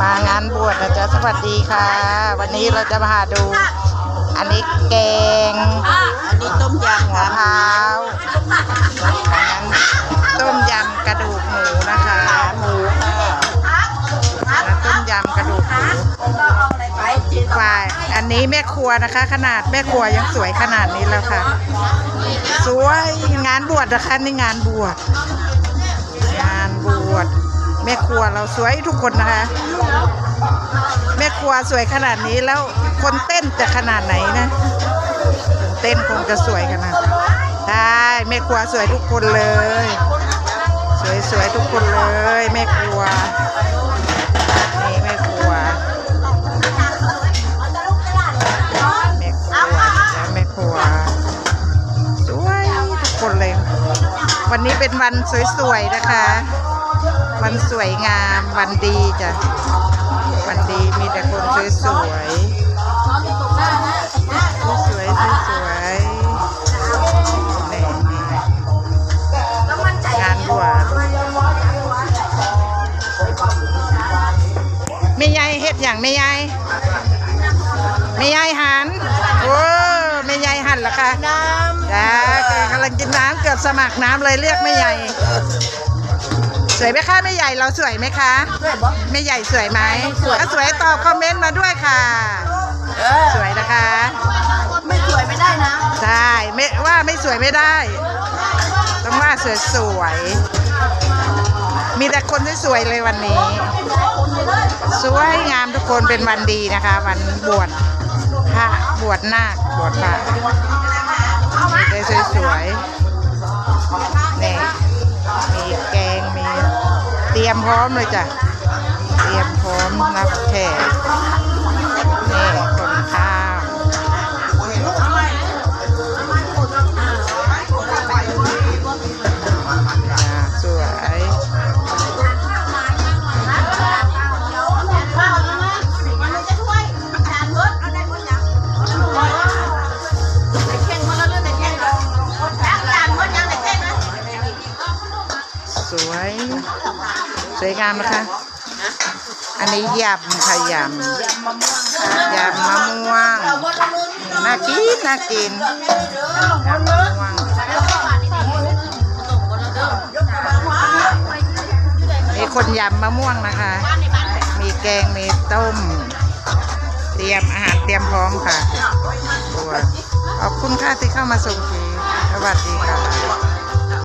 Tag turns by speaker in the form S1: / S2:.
S1: มางานบวชนะจ๊ะสวัสดีค่ะ วันนี้เราจะมาหาดู อันนี้แกง
S2: อันนี้ต้มยำ
S1: หัวเท้าอันนั้นต้มยำกระดูกหมูนะคะ
S2: หมูค่ะ
S1: ต้มยำกระดูกหมู
S2: ไปจีน
S1: ฝ่ายอันนี้แม่ครัวนะคะ ขนาดแม่ครัวยังสวยขนาดนี้แล้วค่ะ สวยงานบวชนะคะนี่งานบวชงานบวช แม่ครัวเราสวยทุกคนนะคะ แม่ครัวสวยขนาดนี้แล้วคนเต้นจะขนาดไหนนะเต้นคงจะสวยขนาดได้แม่ครัวสวยทุกคนเลย สวยสวยๆทุกคนเลยแม่ครัวนี่แม่ครัวแม่ครัวแม่ครัวสวยทุกคนเลย วันนี้เป็นวันสวยๆนะคะ วันสวยงามวันดีจ้ะ วันดีมีแต่คนสวยๆสวยสวยๆสวยๆนี่งานบวชแม่ยายเฮ็ดอย่างแม่ยายแม่ยายหันโอ้แม่ยายหันเหรอคะ
S2: น้
S1: จ้ากำลังกินน้ำเกือบสมัครน้ำเลยเรียกแม่ใหญ่ สวยไหมคะแม่ใหญ่เราสวยไหมคะำ
S2: ด้วยบ่
S1: แม่ใหญ่สวยไหม
S2: สวย
S1: ถ้าสวยตอบคอมเมนต์มาด้วยค่ะ
S2: เออ
S1: สวยนะคะ
S2: ไม่สวยไม่ได้นะ
S1: ใช่ไม่ว่าไม่สวยไม่ได้ ต้องว่าสวยสวยๆมีแต่คนสวยๆเลยวันนี้ สวยงามทุกคนเป็นวันดีนะคะ วันบวชพระบวชนาคบวชพระมีแต่สวยๆ ตรียมพร้อมเลยจ้ะ เตรียมพร้อมรับแขกนี่คนข้าวอ่าสวยสวย สวยงามนะคะ อันนี้ยำค่ะยำยำมะม่วง น่ากินน่ากินยำมะม่วงมีคนยำมะม่วงนะคะ มีแกง มีต้ม เตรียมอาหารเตรียมพร้อมค่ะขอบคุณค่ะที่เข้ามาส่งฟรีสวัสดีค่ะ